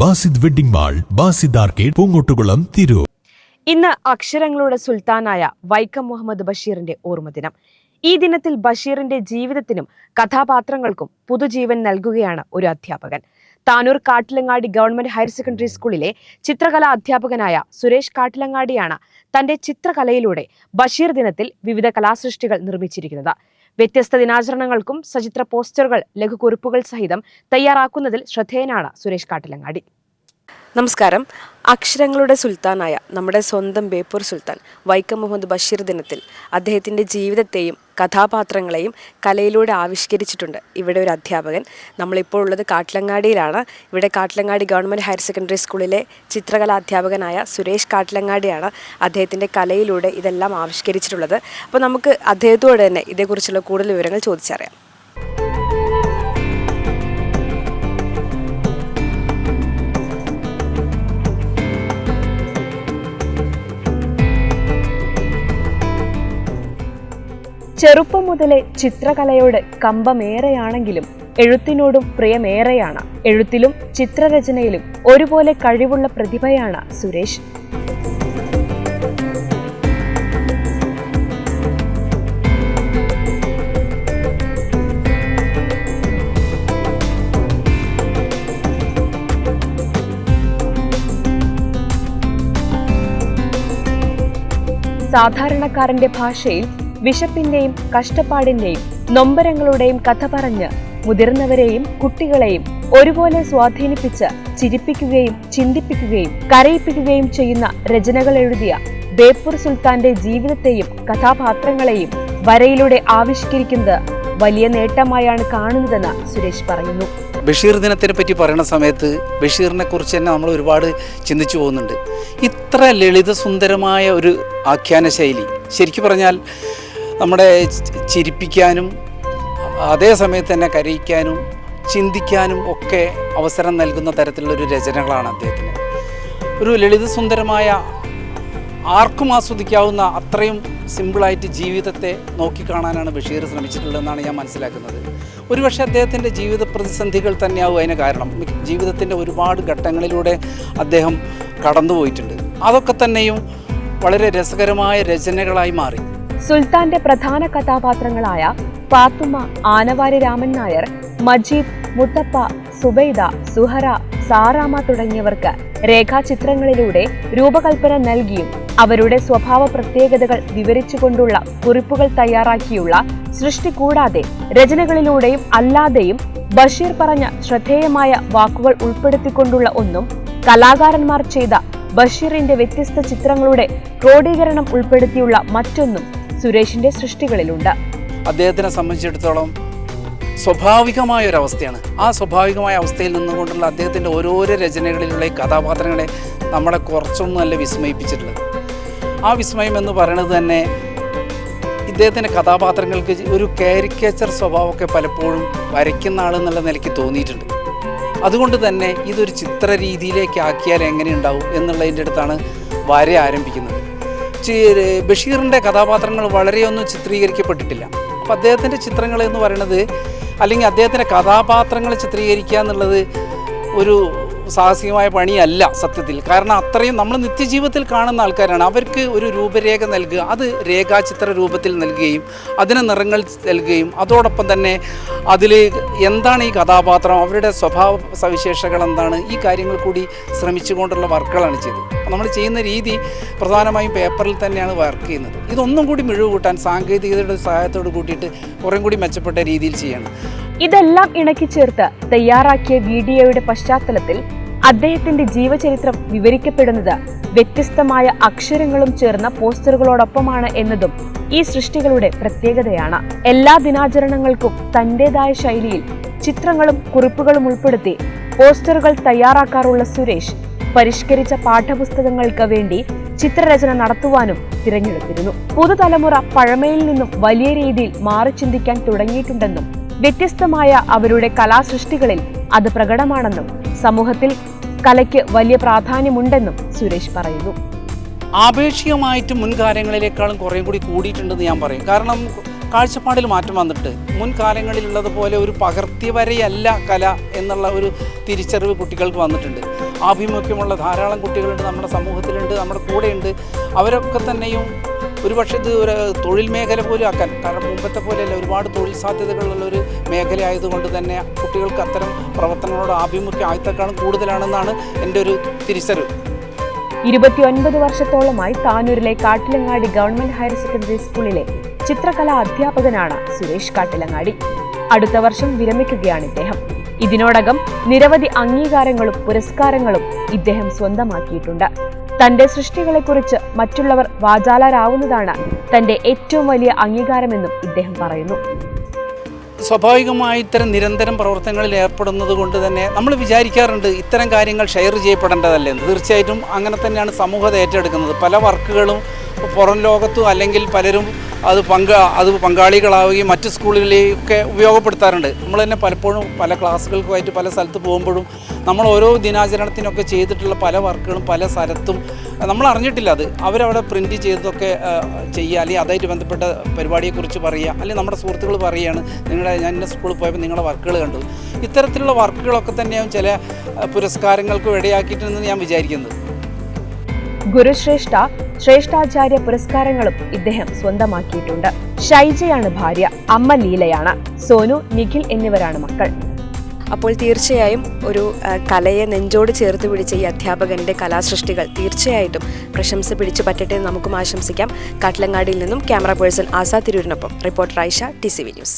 Basid wedding mall Basid arcade Poongottukulam Tirur. ഇന്ന് അക്ഷരങ്ങളുടെ സുൽത്താനായ വൈക്കം മുഹമ്മദ് ബഷീറിന്റെ ഓർമ്മദിനം. ഈ ദിനത്തിൽ ബഷീറിന്റെ ജീവിതത്തിനും കഥാപാത്രങ്ങൾക്കും പുതുജീവൻ നൽകുകയാണ് ഒരു അധ്യാപകൻ. Tanur Kattilangadi government higher secondary സ്കൂളിലെ ചിത്രകലാ അധ്യാപകനായ സുരേഷ് കാട്ടിലങ്ങാടിയാണ് തന്റെ ചിത്രകലയിലൂടെ ബഷീർ ദിനത്തിൽ വിവിധ കലാസൃഷ്ടികൾ നിർമ്മിച്ചിരിക്കുന്നത്. വ്യത്യസ്ത ദിനാചരണങ്ങൾക്കും സചിത്ര പോസ്റ്ററുകൾ ലഘുകുറിപ്പുകൾ സഹിതം തയ്യാറാക്കുന്നതിൽ ശ്രദ്ധേയനാണ് സുരേഷ് കാട്ടിലങ്ങാടി. നമസ്കാരം. അക്ഷരങ്ങളുടെ സുൽത്താനായ നമ്മുടെ സ്വന്തം ബേപ്പൂർ സുൽത്താൻ വൈക്കം മുഹമ്മദ് ബഷീർ ദിനത്തിൽ അദ്ദേഹത്തിന്റെ ജീവിതത്തെയും കഥാപാത്രങ്ങളെയും കലയിലൂടെ ആവിഷ്കരിച്ചിട്ടുണ്ട്. ഇവിടെ ഒരു അധ്യാപകൻ. നമ്മളിപ്പോൾ ഉള്ളത് കാട്ടിലങ്ങാടിയിലാണ്. ഇവിടെ കാട്ടിലങ്ങാടി ഗവൺമെന്റ് ഹയർ സെക്കൻഡറി സ്കൂളിലെ ചിത്രകലാ അധ്യാപകനായ സുരേഷ് കാട്ടിലങ്ങാടിയാണ് അദ്ദേഹത്തിന്റെ കലയിലൂടെ ഇതെല്ലാം ആവിഷ്കരിച്ചിട്ടുള്ളത്. അപ്പോൾ നമുക്ക് അദ്ദേഹത്തോട് തന്നെ ഇതേക്കുറിച്ചുള്ള കൂടുതൽ വിവരങ്ങൾ ചോദിച്ചറിയാം. ചെറുപ്പം മുതലേ ചിത്രകലയോട് കമ്പമേറെയാണെങ്കിലും എഴുത്തിനോടും പ്രിയമേറെയാണ്. എഴുത്തിലും ചിത്രരചനയിലും ഒരുപോലെ കഴിവുള്ള പ്രതിഭയാണ് സുരേഷ്. സാധാരണക്കാരന്റെ ഭാഷയിൽ വിശപ്പിന്റെയും കഷ്ടപ്പാടിന്റെയും നൊമ്പരങ്ങളുടെയും കഥ പറഞ്ഞ് മുതിർന്നവരെയും കുട്ടികളെയും ഒരുപോലെ സ്വാധീനിപ്പിച്ച് ചിരിപ്പിക്കുകയും ചിന്തിപ്പിക്കുകയും കരയിപ്പിക്കുകയും ചെയ്യുന്ന രചനകൾ എഴുതിയ ബേപ്പൂർ സുൽത്താന്റെ ജീവിതത്തെയും കഥാപാത്രങ്ങളെയും വരയിലൂടെ ആവിഷ്കരിക്കുന്നത് വലിയ നേട്ടമായാണ് കാണുന്നതെന്ന് സുരേഷ് പറയുന്നു. ബഷീർ ദിനത്തിനെ പറ്റി പറയുന്ന സമയത്ത് ബഷീറിനെ കുറിച്ച് തന്നെ നമ്മൾ ഒരുപാട് ചിന്തിച്ചു പോകുന്നുണ്ട്. ഇത്ര ലളിത സുന്ദരമായ ഒരു ആഖ്യാന ശൈലി ശരിക്കു പറഞ്ഞാൽ നമ്മുടെ ചിരിപ്പിക്കാനും അതേ സമയത്ത് തന്നെ കരയിക്കാനും ചിന്തിക്കാനും ഒക്കെ അവസരം നൽകുന്ന തരത്തിലുള്ളൊരു രചനകളാണ് അദ്ദേഹത്തിന്. ഒരു ലളിതസുന്ദരമായ ആർക്കും ആസ്വദിക്കാവുന്ന അത്രയും സിമ്പിളായിട്ട് ജീവിതത്തെ നോക്കിക്കാണാനാണ് ബഷീർ ശ്രമിച്ചിട്ടുള്ളതെന്നാണ് ഞാൻ മനസ്സിലാക്കുന്നത്. ഒരുപക്ഷെ അദ്ദേഹത്തിന്റെ ജീവിത പ്രതിസന്ധികൾ തന്നെയാവും അതിന് കാരണം. ജീവിതത്തിന്റെ ഒരുപാട് ഘട്ടങ്ങളിലൂടെ അദ്ദേഹം കടന്നുപോയിട്ടുണ്ട്. അതൊക്കെ തന്നെയും വളരെ രസകരമായ രചനകളായി മാറി. സുൽത്താന്റെ പ്രധാന കഥാപാത്രങ്ങളായ പാത്തുമ്മ ആനവാരി രാമൻ നായർ മജീദ് മുത്തപ്പ സുബൈദ സുഹറ സാറാമ തുടങ്ങിയവർക്ക് രേഖാചിത്രങ്ങളിലൂടെ രൂപകൽപ്പന നൽകിയും അവരുടെ സ്വഭാവ പ്രത്യേകതകൾ വിവരിച്ചുകൊണ്ടുള്ള കുറിപ്പുകൾ തയ്യാറാക്കിയുള്ള സൃഷ്ടി കൂടാതെ രചനകളിലൂടെയും അല്ലാതെയും ബഷീർ പറഞ്ഞ ശ്രദ്ധേയമായ വാക്കുകൾ ഉൾപ്പെടുത്തിക്കൊണ്ടുള്ള ഒന്നും കലാകാരന്മാർ ചെയ്ത ബഷീറിന്റെ വ്യത്യസ്ത ചിത്രങ്ങളുടെ ക്രോഡീകരണം ഉൾപ്പെടുത്തിയുള്ള മറ്റൊന്നും സുരേഷിന്റെ സൃഷ്ടികളിലുണ്ട്. അദ്ദേഹത്തിനെ സംബന്ധിച്ചിടത്തോളം സ്വാഭാവികമായ ഒരു അവസ്ഥയാണ് ആ സ്വാഭാവികമായ അവസ്ഥയിൽ നിന്നുകൊണ്ടുള്ള അദ്ദേഹത്തിന്റെ ഓരോരോ രചനകളിലുള്ള കഥാപാത്രങ്ങളെ നമ്മളെ കുറച്ചൊന്നും അല്ല വിസ്മയിപ്പിച്ചിട്ടുള്ളത്. ആ വിസ്മയം എന്ന് പറയുന്നത് തന്നെ ഇദ്ദേഹത്തിന്റെ കഥാപാത്രങ്ങൾക്ക് ഒരു കാരിക്കേച്ചർ സ്വഭാവമൊക്കെ പലപ്പോഴും വരയ്ക്കുന്ന ആളെന്നുള്ള നിലയ്ക്ക് തോന്നിയിട്ടുണ്ട്. അതുകൊണ്ട് തന്നെ ഇതൊരു ചിത്ര രീതിയിലേക്ക് ആക്കിയാൽ എങ്ങനെ ഉണ്ടാവും എന്നുള്ളതിന്റെ അടുത്താണ് വര ആരംഭിക്കുന്നത്. ബഷീറിന്റെ കഥാപാത്രങ്ങൾ വളരെയൊന്നും ചിത്രീകരിക്കപ്പെട്ടിട്ടില്ല. അപ്പോൾ അദ്ദേഹത്തിന്റെ ചിത്രങ്ങൾ എന്ന് പറയുന്നത് അല്ലെങ്കിൽ അദ്ദേഹത്തിന്റെ കഥാപാത്രങ്ങൾ ചിത്രീകരിക്കുക എന്നുള്ളത് ഒരു സാഹസികമായ പണിയല്ല സത്യത്തിൽ. കാരണം അത്രയും നമ്മൾ നിത്യജീവിതത്തിൽ കാണുന്ന ആൾക്കാരാണ്. അവർക്ക് ഒരു രൂപരേഖ നൽകുക അത് രേഖാചിത്ര രൂപത്തിൽ നൽകുകയും അതിന് നിറങ്ങൾ നൽകുകയും അതോടൊപ്പം തന്നെ അതിൽ എന്താണ് ഈ കഥാപാത്രം അവരുടെ സ്വഭാവ സവിശേഷകൾ എന്താണ് ഈ കാര്യങ്ങൾ കൂടി ശ്രമിച്ചുകൊണ്ടുള്ള വർക്കുകളാണ് ചെയ്തത്. നമ്മൾ ചെയ്യുന്ന രീതി പ്രധാനമായും പേപ്പറിൽ തന്നെയാണ് വർക്ക് ചെയ്യുന്നത്. ഇതൊന്നും കൂടി മിഴിവ് കൂട്ടാൻ സാങ്കേതികതയുടെ സഹായത്തോട് കൂട്ടിയിട്ട് കുറേ കൂടി മെച്ചപ്പെട്ട രീതിയിൽ ചെയ്യണം. ഇതെല്ലാം ഇണക്കി ചേർത്ത് തയ്യാറാക്കിയ വീഡിയോയുടെ പശ്ചാത്തലത്തിൽ അദ്ദേഹത്തിന്റെ ജീവചരിത്രം വിവരിക്കപ്പെടുന്നത് വ്യത്യസ്തമായ അക്ഷരങ്ങളും ചേർന്ന പോസ്റ്ററുകളോടൊപ്പമാണ് എന്നതും ഈ സൃഷ്ടികളുടെ പ്രത്യേകതയാണ്. എല്ലാ ദിനാചരണങ്ങൾക്കും തന്റേതായ ശൈലിയിൽ ചിത്രങ്ങളും കുറിപ്പുകളും ഉൾപ്പെടുത്തി പോസ്റ്ററുകൾ തയ്യാറാക്കാറുള്ള സുരേഷ് പരിഷ്കരിച്ച പാഠപുസ്തകങ്ങൾക്ക് വേണ്ടി ചിത്രരചന നടത്തുവാനും തിരഞ്ഞെടുത്തിരുന്നു. പുതുതലമുറ പഴമയിൽ നിന്നും വലിയ രീതിയിൽ മാറി ചിന്തിക്കാൻ തുടങ്ങിയിട്ടുണ്ടെന്നും വ്യത്യസ്തമായ അവരുടെ കലാസൃഷ്ടികളിൽ അത് പ്രകടമാണെന്നും സമൂഹത്തിൽ കലയ്ക്ക് വലിയ പ്രാധാന്യമുണ്ടെന്നും സുരേഷ് പറയുന്നു. ആപേക്ഷികമായിട്ട് മുൻകാലങ്ങളിലേക്കാളും കുറേ കൂടി കൂടിയിട്ടുണ്ടെന്ന് ഞാൻ പറയും. കാരണം കാഴ്ചപ്പാടിൽ മാറ്റം വന്നിട്ട് മുൻകാലങ്ങളിലുള്ളതുപോലെ ഒരു പകർത്തിവരയല്ല കല എന്നുള്ള ഒരു തിരിച്ചറിവ് കുട്ടികൾക്ക് വന്നിട്ടുണ്ട്. ആഭിമുഖ്യമുള്ള ധാരാളം കുട്ടികളുണ്ട് നമ്മുടെ സമൂഹത്തിലുണ്ട് നമ്മുടെ കൂടെയുണ്ട്. അവരൊക്കെ തന്നെയും ഒരുപക്ഷെ ഇത് ഒരു തൊഴിൽ മേഖല പോലും ആക്കാൻ കാരണം മുമ്പത്തെ പോലെയല്ല ഒരുപാട് തൊഴിൽ സാധ്യതകളുള്ള ഒരു മേഖല ആയതുകൊണ്ട് തന്നെ കുട്ടികൾക്ക് അത്തരം പ്രവർത്തനങ്ങളോട് ആഭിമുഖ്യം ആദ്യത്തെക്കാളും കൂടുതലാണെന്നാണ് എന്റെ ഒരു തിരിച്ചറിവ്. ഇരുപത്തിയൊൻപത് വർഷത്തോളമായി താനൂരിലെ കാട്ടിലങ്ങാടി ഗവൺമെന്റ് ഹയർ സെക്കൻഡറി സ്കൂളിലെ ചിത്രകലാ അധ്യാപകനാണ് സുരേഷ് കാട്ടിലങ്ങാടി. അടുത്ത വർഷം വിരമിക്കുകയാണ് ഇദ്ദേഹം. ഇതിനോടകം നിരവധി അംഗീകാരങ്ങളും പുരസ്കാരങ്ങളും ഇദ്ദേഹം സ്വന്തമാക്കിയിട്ടുണ്ട്. തന്റെ സൃഷ്ടികളെക്കുറിച്ച് മറ്റുള്ളവർ വാചാലരാവുന്നതാണ് തന്റെ ഏറ്റവും വലിയ അംഗീകാരമെന്നും ഇദ്ദേഹം പറയുന്നു. സ്വാഭാവികമായി ഇത്തരം നിരന്തരം പ്രവർത്തനങ്ങളിൽ ഏർപ്പെടുന്നത് കൊണ്ട് തന്നെ നമ്മൾ വിചാരിക്കാറുണ്ട് ഇത്തരം കാര്യങ്ങൾ ഷെയർ ചെയ്യപ്പെടേണ്ടതല്ലേ എന്ന്. തീർച്ചയായിട്ടും അങ്ങനെ തന്നെയാണ് സമൂഹത്തെ ഏറ്റെടുക്കുന്നത്. പല വർക്കുകളും പുറം ലോകത്തും അല്ലെങ്കിൽ പലരും അത് പങ്ക അത് പങ്കാളികളാവുകയും മറ്റ് സ്കൂളുകളിലൊക്കെ ഉപയോഗപ്പെടുത്താറുണ്ട്. നമ്മൾ തന്നെ പലപ്പോഴും പല ക്ലാസ്സുകൾക്കുമായിട്ട് പല സ്ഥലത്ത് പോകുമ്പോഴും നമ്മൾ ഓരോ ദിനാചരണത്തിനൊക്കെ ചെയ്തിട്ടുള്ള പല വർക്കുകളും പല സ്ഥലത്തും നമ്മൾ അറിഞ്ഞിട്ടില്ല അത്. അവരവിടെ പ്രിന്റ് ചെയ്തതൊക്കെ ചെയ്യുക അല്ലെങ്കിൽ അതായിട്ട് ബന്ധപ്പെട്ട പരിപാടിയെക്കുറിച്ച് പറയുക അല്ലെങ്കിൽ നമ്മുടെ സുഹൃത്തുക്കൾ പറയുകയാണ് നിങ്ങളുടെ ഞാൻ ഇന്ന സ്കൂളിൽ പോയപ്പോൾ നിങ്ങളുടെ വർക്കുകൾ കണ്ടു. ഇത്തരത്തിലുള്ള വർക്കുകളൊക്കെ തന്നെയാവും ചില പുരസ്കാരങ്ങൾക്ക് ഇടയാക്കിയിട്ടുണ്ടെന്ന് ഞാൻ വിചാരിക്കുന്നത്. ഗുരുശ്രേഷ്ഠ ശ്രേഷ്ഠാചാര്യ പുരസ്കാരങ്ങളും ഇദ്ദേഹം സ്വന്തമാക്കിയിട്ടുണ്ട്. ഷൈജയാണ് ഭാര്യ അമ്മ ലീലയാണ് സോനു നിഖിൽ എന്നിവരാണ് മക്കൾ. അപ്പോൾ തീർച്ചയായും ഒരു കലയെ നെഞ്ചോട് ചേർത്ത് പിടിച്ച ഈ അധ്യാപകന്റെ കലാസൃഷ്ടികൾ തീർച്ചയായിട്ടും പ്രശംസ പിടിച്ചു പറ്റട്ടെ നമുക്കും ആശംസിക്കാം. കാട്ടിലങ്ങാടിയിൽ നിന്നും camera person Asa തിരൂരിനൊപ്പം. Reporter Ayisha T C V news.